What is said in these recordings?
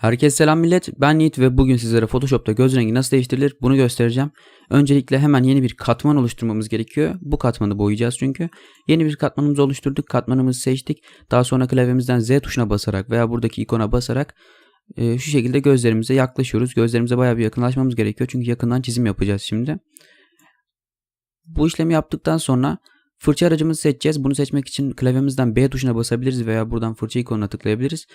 Herkese selam millet. Ben Yiğit ve bugün sizlere Photoshop'ta göz rengi nasıl değiştirilir bunu göstereceğim. Öncelikle hemen yeni bir katman oluşturmamız gerekiyor. Bu katmanı boyayacağız çünkü. Yeni bir katmanımızı oluşturduk. Katmanımızı seçtik. Daha sonra klavyemizden Z tuşuna basarak veya buradaki ikona basarak e, şu şekilde gözlerimize yaklaşıyoruz. Gözlerimize bayağı bir yakınlaşmamız gerekiyor. Çünkü yakından çizim yapacağız şimdi. Bu işlemi yaptıktan sonra fırça aracımızı seçeceğiz. Bunu seçmek için klavyemizden B tuşuna basabiliriz veya buradan fırça ikonuna tıklayabiliriz.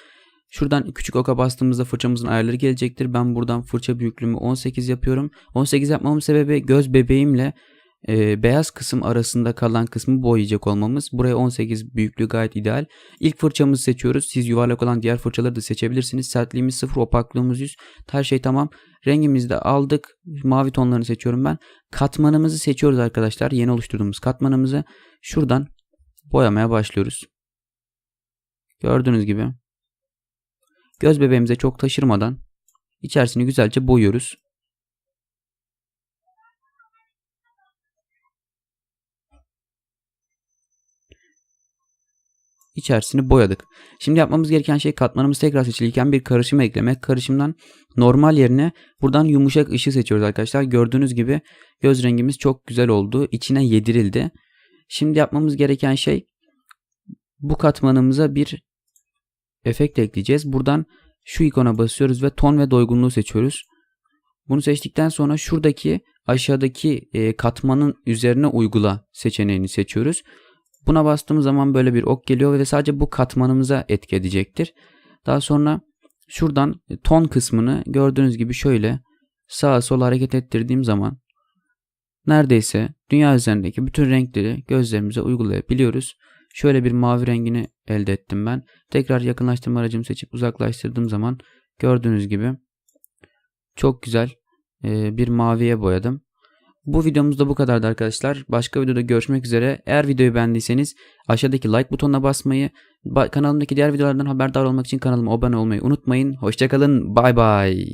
Şuradan küçük oka bastığımızda fırçamızın ayarları gelecektir. Ben buradan fırça büyüklüğümü 18 yapıyorum. 18 yapmamın sebebi göz bebeğimle e, beyaz kısım arasında kalan kısmı boyayacak olmamız. Buraya 18 büyüklüğü gayet ideal. İlk fırçamızı seçiyoruz. Siz yuvarlak olan diğer fırçaları da seçebilirsiniz. Sertliğimiz 0, opaklığımız 100. Her şey tamam. Rengimizi de aldık. Mavi tonlarını seçiyorum ben. Katmanımızı seçiyoruz arkadaşlar. Yeni oluşturduğumuz katmanımızı şuradan boyamaya başlıyoruz. Gördüğünüz gibi Göz bebeğimize çok taşırmadan içerisini güzelce boyuyoruz. İçerisini boyadık. Şimdi yapmamız gereken şey katmanımız tekrar seçilirken bir karışım eklemek. Karışımdan normal yerine buradan yumuşak ışığı seçiyoruz arkadaşlar. Gördüğünüz gibi göz rengimiz çok güzel oldu. İçine yedirildi. Şimdi yapmamız gereken şey bu katmanımıza bir efekt ekleyeceğiz. Buradan şu ikona basıyoruz ve ton ve doygunluğu seçiyoruz. Bunu seçtikten sonra şuradaki aşağıdaki e, katmanın üzerine uygula seçeneğini seçiyoruz. Buna bastığımız zaman böyle bir ok geliyor ve sadece bu katmanımıza etki edecektir. Daha sonra şuradan ton kısmını gördüğünüz gibi şöyle sağa sola hareket ettirdiğim zaman neredeyse dünya üzerindeki bütün renkleri gözlerimize uygulayabiliyoruz. Şöyle bir mavi rengini elde ettim ben. Tekrar yakınlaştırma aracımı seçip uzaklaştırdığım zaman gördüğünüz gibi çok güzel e, bir maviye boyadım. Bu videomuz da bu kadardı arkadaşlar. Başka videoda görüşmek üzere. Eğer videoyu beğendiyseniz aşağıdaki like butonuna basmayı, kanalımdaki diğer videolardan haberdar olmak için kanalıma abone olmayı unutmayın. Hoşçakalın. Bay bay.